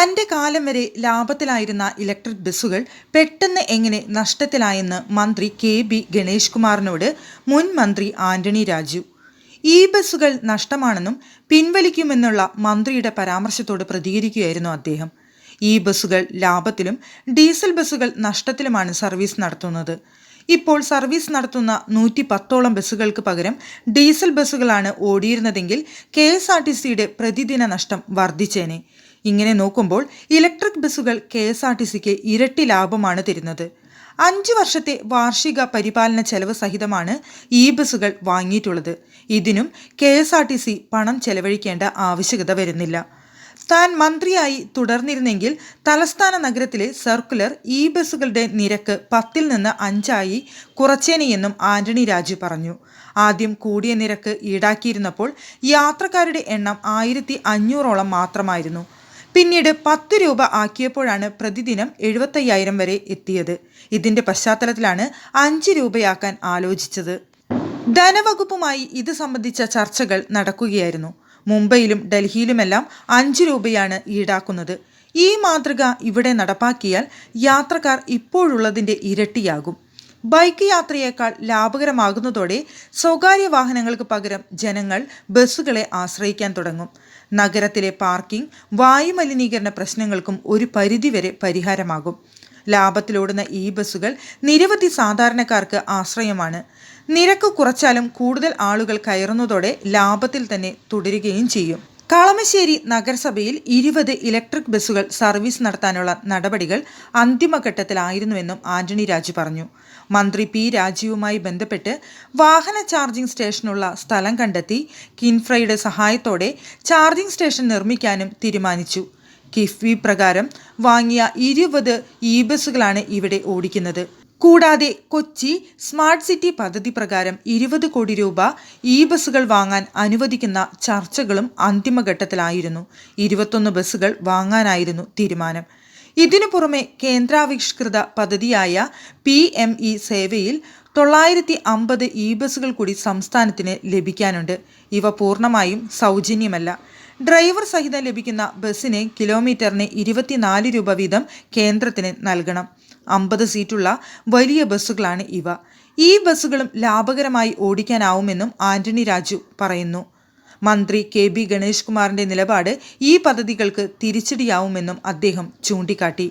തന്റെ കാലം വരെ ലാഭത്തിലായിരുന്ന ഇലക്ട്രിക് ബസ്സുകൾ പെട്ടെന്ന് എങ്ങനെ നഷ്ടത്തിലായെന്ന് മന്ത്രി കെ ബി ഗണേഷ് കുമാറിനോട് മുൻ മന്ത്രി ആന്റണി രാജു. ഈ ബസ്സുകൾ നഷ്ടമാണെന്നും പിൻവലിക്കുമെന്നുള്ള മന്ത്രിയുടെ പരാമർശത്തോട് പ്രതികരിക്കുകയായിരുന്നു അദ്ദേഹം. ഈ ബസ്സുകൾ ലാഭത്തിലും ഡീസൽ ബസ്സുകൾ നഷ്ടത്തിലുമാണ് സർവീസ് നടത്തുന്നത്. ഇപ്പോൾ സർവീസ് നടത്തുന്ന നൂറ്റി പത്തോളം ബസ്സുകൾക്ക് പകരം ഡീസൽ ബസ്സുകളാണ് ഓടിയിരുന്നതെങ്കിൽ കെ എസ് ആർ ടി സിയുടെ പ്രതിദിന നഷ്ടം വർദ്ധിച്ചേനെ. ഇങ്ങനെ നോക്കുമ്പോൾ ഇലക്ട്രിക് ബസ്സുകൾ കെ എസ് ആർ ടി സിക്ക് ഇരട്ടി ലാഭമാണ് തരുന്നത്. അഞ്ച് വർഷത്തെ വാർഷിക പരിപാലന ചെലവ് സഹിതമാണ് ഈ ബസ്സുകൾ വാങ്ങിയിട്ടുള്ളത്. ഇതിനും K S R T C പണം ചെലവഴിക്കേണ്ട ആവശ്യകത വരുന്നില്ല. താൻ മന്ത്രിയായി തുടർന്നിരുന്നെങ്കിൽ തലസ്ഥാന നഗരത്തിലെ സർക്കുലർ ഇ ബസ്സുകളുടെ നിരക്ക് പത്തിൽ നിന്ന് അഞ്ചായി കുറച്ചേനെയെന്നും ആന്റണി രാജു പറഞ്ഞു. ആദ്യം കൂടിയ നിരക്ക് ഈടാക്കിയിരുന്നപ്പോൾ യാത്രക്കാരുടെ എണ്ണം ആയിരത്തി അഞ്ഞൂറോളം മാത്രമായിരുന്നു. പിന്നീട് പത്ത് രൂപ ആക്കിയപ്പോഴാണ് പ്രതിദിനം എഴുപത്തയ്യായിരം വരെ എത്തിയത്. ഇതിന്റെ പശ്ചാത്തലത്തിലാണ് അഞ്ച് രൂപയാക്കാൻ ആലോചിച്ചത്. ധനവകുപ്പുമായി ഇത് സംബന്ധിച്ച ചർച്ചകൾ നടക്കുകയായിരുന്നു. മുംബൈയിലും ഡൽഹിയിലുമെല്ലാം അഞ്ച് രൂപയാണ് ഈടാക്കുന്നത്. ഈ മാതൃക ഇവിടെ നടപ്പാക്കിയാൽ യാത്രക്കാർ ഇപ്പോഴുള്ളതിന്റെ ഇരട്ടിയാകും. ബൈക്ക് യാത്രയേക്കാൾ ലാഭകരമാകുന്നതോടെ സ്വകാര്യ വാഹനങ്ങൾക്ക് പകരം ജനങ്ങൾ ബസ്സുകളെ ആശ്രയിക്കാൻ തുടങ്ങും. നഗരത്തിലെ പാർക്കിംഗ് വായുമലിനീകരണ പ്രശ്നങ്ങൾക്കും ഒരു പരിധിവരെ പരിഹാരമാകും. ലാഭത്തിലോടുന്ന ഈ ബസ്സുകൾ നിരവധി സാധാരണക്കാർക്ക് ആശ്രയമാണ്. നിരക്ക് കുറച്ചാലും കൂടുതൽ ആളുകൾ കയറുന്നതോടെ ലാഭത്തിൽ തന്നെ തുടരുകയും ചെയ്യും. കളമശ്ശേരി നഗരസഭയിൽ ഇരുപത് ഇലക്ട്രിക് ബസ്സുകൾ സർവീസ് നടത്താനുള്ള നടപടികൾ അന്തിമഘട്ടത്തിലായിരുന്നുവെന്നും ആന്റണി രാജു പറഞ്ഞു. മന്ത്രി പി രാജീവുമായി ബന്ധപ്പെട്ട് വാഹന ചാർജിംഗ് സ്റ്റേഷനുള്ള സ്ഥലം കണ്ടെത്തി കിൻഫ്രയുടെ സഹായത്തോടെ ചാർജിംഗ് സ്റ്റേഷൻ നിർമ്മിക്കാനും തീരുമാനിച്ചു. കിഫ്ബി പ്രകാരം വാങ്ങിയ ഇരുപത് ഇ ബസ്സുകളാണ് ഇവിടെ ഓടിക്കുന്നത്. കൂടാതെ കൊച്ചി സ്മാർട്ട് സിറ്റി പദ്ധതി പ്രകാരം ഇരുപത് കോടി രൂപ ഇ ബസ്സുകൾ വാങ്ങാൻ അനുവദിക്കുന്ന ചർച്ചകളും അന്തിമഘട്ടത്തിലായിരുന്നു. ഇരുപത്തൊന്ന് ബസ്സുകൾ വാങ്ങാനായിരുന്നു തീരുമാനം. ഇതിനു പുറമെ കേന്ദ്രാവിഷ്കൃത പദ്ധതിയായ പി എം ഇ സേവയിൽ തൊള്ളായിരത്തി അമ്പത് ഇ ബസ്സുകൾ കൂടി സംസ്ഥാനത്തിന് ലഭിക്കാനുണ്ട്. ഇവ പൂർണമായും സൗജന്യമല്ല. ഡ്രൈവർ സഹിതം ലഭിക്കുന്ന ബസ്സിന് കിലോമീറ്ററിന് ഇരുപത്തിനാല് രൂപ വീതം കേന്ദ്രത്തിന് നൽകണം. അമ്പത് സീറ്റുള്ള വലിയ ബസ്സുകളാണ് ഇവ. ഈ ബസ്സുകളും ലാഭകരമായി ഓടിക്കാനാവുമെന്നും ആന്റണി രാജു പറയുന്നു. മന്ത്രി കെ ബി ഗണേഷ് കുമാറിന്റെ നിലപാട് ഈ പദ്ധതികൾക്ക് തിരിച്ചടിയാവുമെന്നും അദ്ദേഹം ചൂണ്ടിക്കാട്ടി.